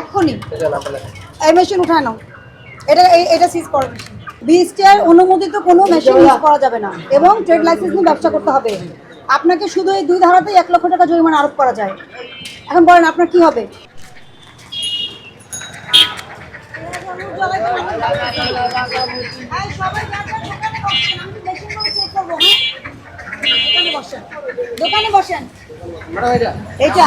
এক্ষুনি। এই মেশিন উঠায় নাও। এটা এটা সিজ করো বিএসটিআর অনুমোদিত কোনো মেশিন ইউজ করা যাবে না এবং ট্রেড লাইসেন্স নিয়ে ব্যবসা করতে হবে। আপনাকে শুধু এই দুই ধারাতেই এক লক্ষ টাকা জরিমানা আরোপ করা যায়। এখন বলেন আপনার কি হবে? দোকানে বসেন। এটা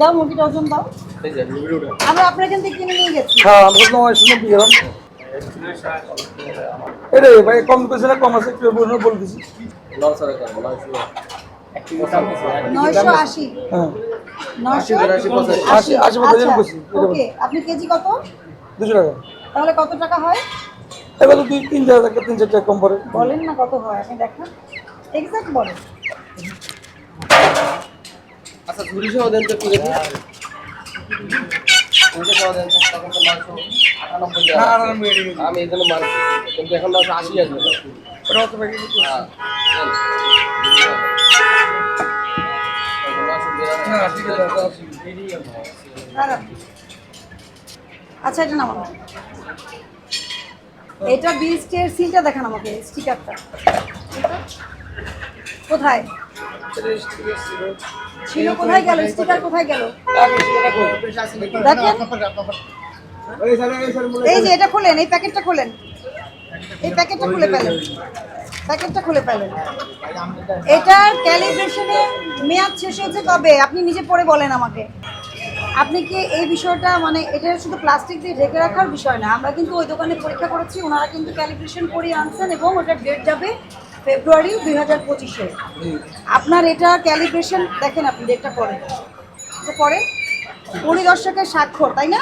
দাও মুরগিটা ওজন দাও। আমরা আপনার এখান থেকে কিনে নিয়ে গেছি। হ্যাঁ আমি তো নয় শুনে দিয়ে এটা ভাই কম করেছে না কম আছে একটু বলে বলে দিছি। নয়শো আশি। হ্যাঁ। নয়শো আশি আশি। মতো ওকে আপনি কেজি কত? দুশো টাকা। তাহলে কত টাকা হয়? এবার দুই তিন হাজার টাকা তিন চার টাকা কম পড়ে। বলেন না কত হয় আপনি দেখান। এক্সাক্ট বলেন। আচ্ছা ঝুড়ি সহ দেন তো একটু দেখি। আমি এই জন্য মাংস কিন্তু এখন আশি আসবে হ্যাঁ। আচ্ছা এটা এটা বিএসটি এর সিলটা দেখান আমাকে স্টিকারটা। কোথায়? ছিল কোথায় গেল? স্টিকার কোথায় গেল? দেখেন। এই যে, এটা খোলেন, এই প্যাকেটটা খোলেন। এই প্যাকেটটা খুলে পেলেন প্যাকেটটা খুলে পেলেন এটার ক্যালিব্রেশনের মেয়াদ শেষ হয়েছে কবে? আপনি নিজে পড়ে বলেন আমাকে। আপনি কি এই বিষয়টা মানে এটা শুধু প্লাস্টিক দিয়ে ঢেকে রাখার বিষয় না, আমরা কিন্তু ওই দোকানে পরীক্ষা করেছি, ওনারা কিন্তু ক্যালিব্রেশন করিয়ে আনছেন এবং ওটার ডেট যাবে ফেব্রুয়ারি দুই হাজার পঁচিশে। আপনার এটা ক্যালিব্রেশন দেখেন আপনি ডেটটা পড়েন এটা পড়েন পরিদর্শকের স্বাক্ষর তাই না?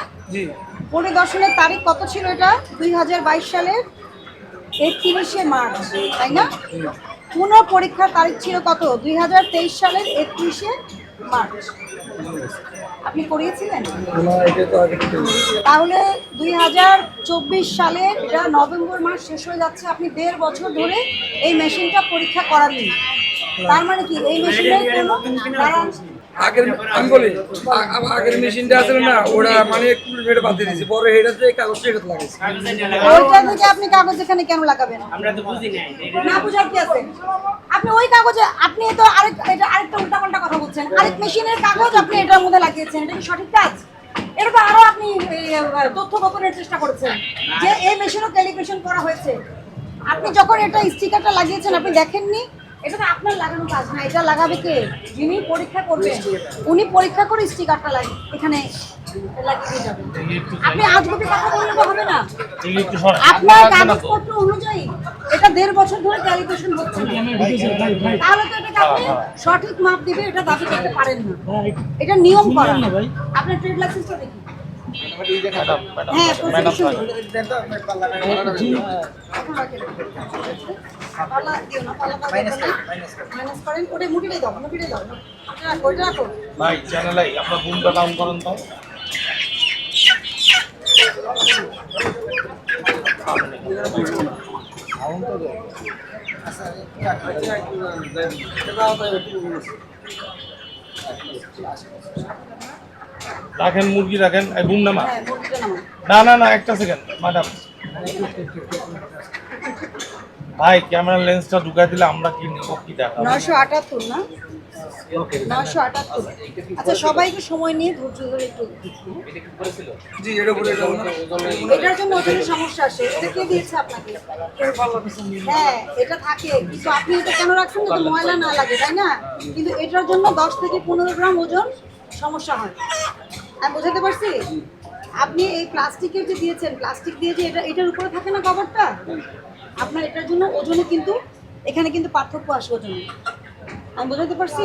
পরিদর্শনের তারিখ কত ছিল এটা? দুই হাজার বাইশ সালের একত্রিশে মার্চ তাই না? পুনঃ পরীক্ষার তারিখ ছিল কত? দুই হাজার তেইশ সালের একত্রিশে মার্চ। আপনি করিয়েছিলেন? তাহলে দুই হাজার চব্বিশ সালের এটা নভেম্বর মাস শেষ হয়ে যাচ্ছে আপনি দেড় বছর ধরে এই মেশিনটা পরীক্ষা করালেন তার মানে কি? এই মেশিনের কোনো। আগের আমি বলি আগের মেশিনটা আছে না ওরা মানে একটু মেরে বাদ দিয়ে দিয়েছে। পরে হেটাতে কাগজটা এটা লাগাইছে। ওইটা থেকে আপনি কাগজ এখানে কেন লাগাবেন? না বুঝার কি আছে? আপনি ওই কাগজে আপনি তো আরেক এটা আরেকটা উল্টাপাল্টা কথা বলছেন। আরেক মেশিনের কাগজ আপনি এটার মধ্যে লাগিয়েছেন এটা কি সঠিক কাজ? এটা তো আরও আপনি তথ্য গোপনের চেষ্টা করেছেন যে এই মেশিনও ক্যালিব্রেশন করা হয়েছে। আপনি যখন এটা স্টিকারটা লাগিয়েছেন আপনি দেখেননি? এটা তো আপনার লাগানো কাজ না এটা লাগাবে কে? যিনি পরীক্ষা করবেন উনি পরীক্ষা করে স্টিকারটা লাগিয়ে এখানে লাগিয়ে যাবেন। আপনি আজগুবি কথা বললে হবে না। আপনার কাগজপত্র অনুযায়ী এটা দেড় বছর ধরে ক্যালিব্রেশন হচ্ছে। তাহলে তো এটাকে আপনি সঠিক মাপ দিবে এটা দাবি করতে পারেন না। এটা নিয়ম করা। আপনার ট্রেড লাইসেন্সটা দেখি। ভাই চ্যানেলাই আপনার বুমটা ডাউন করেন তো রাখেন মুরগি রাখেন। এই বুম নামা? হ্যাঁ, নামাও। না না না একটা সেকেন্ড ম্যাডাম ভাই ক্যামেরা লেন্সটা ঢুকাই দিলে আমরা কি নিব কি দেখাবো? নয়শো আটাত্তর না? আটাত্তর। আচ্ছা সবাইকে সময় নিয়ে ধৈর্য ধরে একটু জি এটা বলে এটার জন্য ওজনের সমস্যা আসে এটা কে দিয়েছে আপনাকে? হ্যাঁ এটা থাকে। কিন্তু আপনি এটা কেন রাখছেন? যাতে ময়লা না লাগে তাই না? কিন্তু এটার জন্য দশ থেকে পনেরো গ্রাম ওজন সমস্যা হয়। আমি বোঝাতে পারছি? আপনি এই প্লাস্টিকের যে দিয়েছেন প্লাস্টিক দিয়ে যে এটা এটার উপরে থাকে না কভারটা? আপনার এটার জন্য ওজনে কিন্তু এখানে কিন্তু পার্থক্য আসে ওজনে। আমি বোঝাতে পারছি?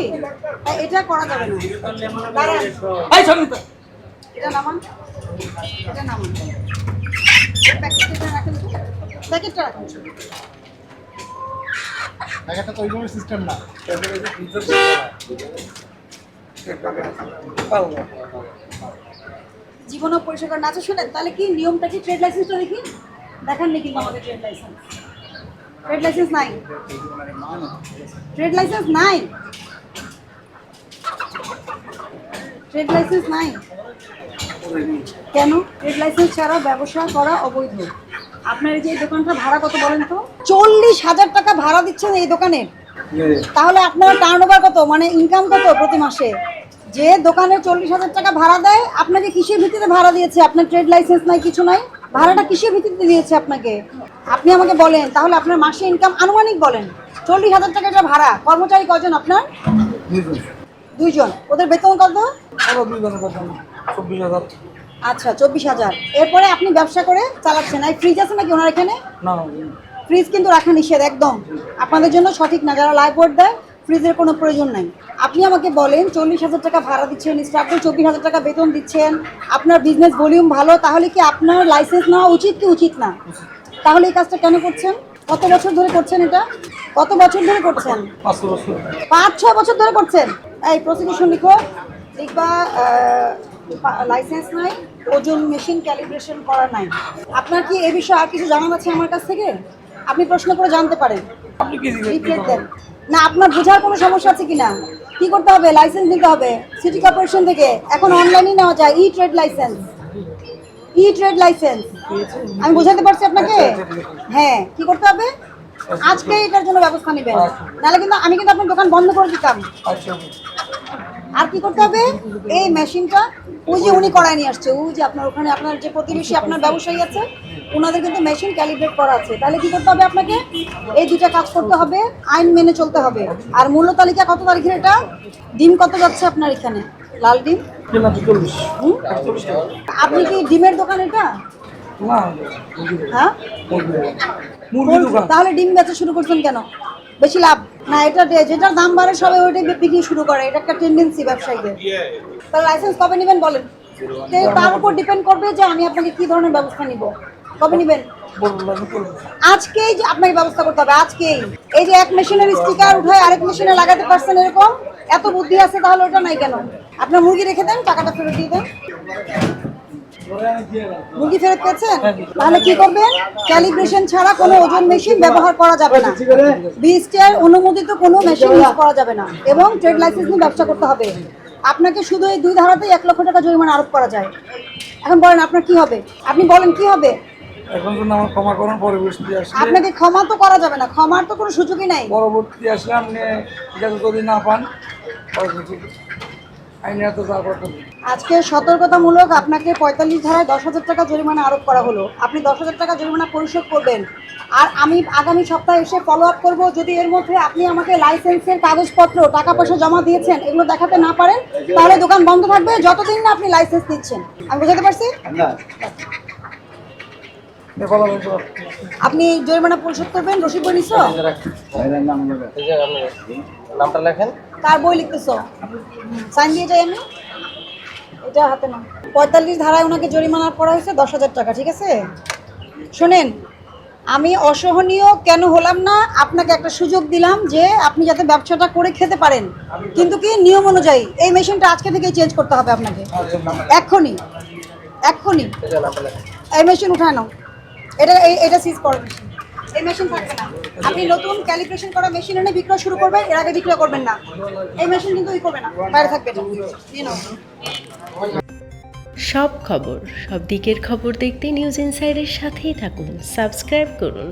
এটা করা যাবে না। এটা নামান। এটা নামান। প্যাকেটটা রাখুন একটা তো ওইরকম সিস্টেম না। জীবন পরিষেবা নাচা শুনেন? তাহলে কি নিয়মটা কি ট্রেড লাইসেন্সটা দেখি? দেখাননি কিন্তু আমাদের ট্রেড লাইসেন্স ট্রেড লাইসেন্স নাই। ট্রেড লাইসেন্স নাই। ট্রেড লাইসেন্স নাই। কেন? ট্রেড লাইসেন্স ছাড়া ব্যবসা করা অবৈধ। আপনার এই যে দোকানটা ভাড়া কত বলেন তো? চল্লিশ হাজার টাকা ভাড়া দিচ্ছেন এই দোকানের তাহলে আপনার টার্ন কত? মানে ইনকাম কত প্রতি মাসে? যে দোকানে চল্লিশ হাজার টাকা ভাড়া দেয় আপনাকে কিসের ভিত্তিতে ভাড়া দিয়েছে? আপনার ট্রেড লাইসেন্স নাই কিছু নাই? ভাড়াটা কিসের ভিত্তিতে দিয়েছে আপনাকে? আপনি আমাকে বলেন তাহলে আপনার মাসে ইনকাম আনুমানিক বলেন। চল্লিশ হাজার টাকা এটা ভাড়া কর্মচারী কজন আপনার? দুইজন। ওদের বেতন কত? আরও চব্বিশ হাজার। আচ্ছা চব্বিশ হাজার। এরপরে আপনি ব্যবসা করে চালাচ্ছেন। এই ফ্রিজ আছে নাকি ওনার এখানে? ফ্রিজ কিন্তু রাখা নিষেধ একদম। আপনাদের জন্য সঠিক না যারা লাইফ বোর্ড দেয় ফ্রিজের কোনো প্রয়োজন নাই। আপনি আমাকে বলেন চল্লিশ হাজার টাকা ভাড়া দিচ্ছেন স্টাফকে চব্বিশ হাজার টাকা বেতন দিচ্ছেন আপনার বিজনেস ভলিউম ভালো তাহলে কি আপনার লাইসেন্স নেওয়া উচিত কি উচিত না? তাহলে এই কাজটা কেন করছেন? কত বছর ধরে করছেন এটা? কত বছর ধরে করছেন? বছর। পাঁচ ছয় বছর ধরে করছেন? এই প্রসিকিউশন লিখো। লিখবা লাইসেন্স নাই ওজন মেশিন ক্যালিব্রেশন করা নাই। আপনার কি এ বিষয়ে আর কিছু জানার আছে আমার কাছ থেকে? আপনি প্রশ্ন করে জানতে পারেন। আপনি কি দেন। না আপনার বোঝার কোনো সমস্যা আছে কিনা? কি করতে হবে? লাইসেন্স নিতে হবে? সিটি কর্পোরেশন থেকে? এখন অনলাইনে নেওয়া যায় e trade licence e trade licence আমি বোঝাতে পারছি আপনাকে? হ্যাঁ কি করতে হবে? আজকে এটার জন্য ব্যবস্থা নেবেন। নাহলে কিন্তু আমি কিন্তু আপনার দোকান বন্ধ করে দিতাম। আচ্ছা। আর কি করতে হবে? এই মেশিনটা ওই যে উনি করায় নিয়ে আসছে। ওই যে আপনার ওখানে আপনার যে প্রতিবেশী আপনার ব্যবসায়ী আছে ওনাদের কিন্তু মেশিন ক্যালিব্রেট করা আছে। তাহলে কি করতে হবে আপনাকে? এই দুটা কাজ করতে হবে আইন মেনে চলতে হবে। আর মূল্য তালিকা কত তারিখের এটা? ডিম কত যাচ্ছে আপনার এখানে? লাল ডিম? আপনি কি ডিমের দোকান এটা? হ্যাঁ? তাহলে ডিম বেচা শুরু করছেন কেন? বেশি লাভ। না, এটা যেটার দাম বাড়ে, সবাই ওইটাই বিক্রি শুরু করে। এটা একটা টেন্ডেন্সি ব্যবসায়ীদের। তাহলে লাইসেন্স কবে নেবেন বলেন? তার উপর ডিপেন্ড করবে যে আমি আপনাকে কি ধরনের ব্যবস্থা নিব। কবে নেবেন? আজকেই যে আপনাকে ব্যবস্থা করতে হবে আজকেই এই। যে এক মেশিনের স্টিকার উঠায় আরেক মেশিনে লাগাতে পারছেন এরকম? এত বুদ্ধি আছে তাহলে ওটা নাই কেন? আপনার মুরগি রেখে দেন, টাকাটা ফেরত দিয়ে দেন। মুরগি ফেরত পেয়েছেন তাহলে কি করবেন? ক্যালিব্রেশন ছাড়া কোনো ওজন মেশিন ব্যবহার করা যাবে না। বিএসটিআর অনুমোদিত কোনো মেশিন ইউজ করা যাবে না এবং ট্রেড লাইসেন্স নিয়ে ব্যবসা করতে হবে। আপনাকে শুধু এই দুই ধারাতেই এক লক্ষ টাকা জরিমানা আরোপ করা যায়। এখন বলেন আপনার কি হবে? আপনি বলেন কি হবে? এখন তো আমার ক্ষমা করুন পরবর্তী আসলে। আপনাকে ক্ষমা তো করা যাবে না। ক্ষমার তো কোনো সুযোগই নাই। পরবর্তী আসলে আপনি ঠিক আছে যদি না পান আজকে সতর্কতামূলক আপনাকে পঁয়তাল্লিশ ধারায় দশ হাজার টাকা জরিমানা আরোপ করা হলো। আপনি দশ হাজার টাকা জরিমানা পরিশোধ করবেন। আর আমি আগামী সপ্তাহে এসে ফলো আপ করব। যদি এর মধ্যে আপনি আমাকে লাইসেন্সের কাগজপত্র টাকা পয়সা জমা দিয়েছেন এগুলো দেখাতে না পারেন তাহলে দোকান বন্ধ থাকবে। যতদিন না আপনি লাইসেন্স দিচ্ছেন আমি বুঝাতে পারছি? আপনি জরিমানা পরিশোধ করবেন? রসিদ বই নিছো এই যে আপনি নামটা লেখেন। কার বই লিখতেছো? সাইন দিয়ে যাই আমি। এটা হাতে না পঁয়তাল্লিশ ধারায় ওনাকে জরিমানা করা হয়েছে দশ হাজার টাকা, ঠিক আছে? শোনেন, আমি অসহনীয় কেন হলাম না? আপনাকে একটা সুযোগ দিলাম যে আপনি যাতে ব্যবসাটা করে খেতে পারেন। কিন্তু কি? নিয়ম অনুযায়ী। এই মেশিনটা আজকে থেকেই চেঞ্জ করতে হবে আপনাকে। এক্ষুনি। এক্ষুনি। এই মেশিন উঠায় নাও। এটা এটা সিজ করো মেশিন। এই মেশিন থাকবে না। আপনি নতুন ক্যালিব্রেশন করা মেশিন এনে বিক্রয় শুরু করবেন, এর আগে বিক্রয় করবেন না। এই মেশিন কিন্তু ই করবে না, বাইরে থাকবে সব খবর, সব দিকের খবর দেখতে নিউজ ইনসাইডের সাথেই থাকুন সাবস্ক্রাইব করুন।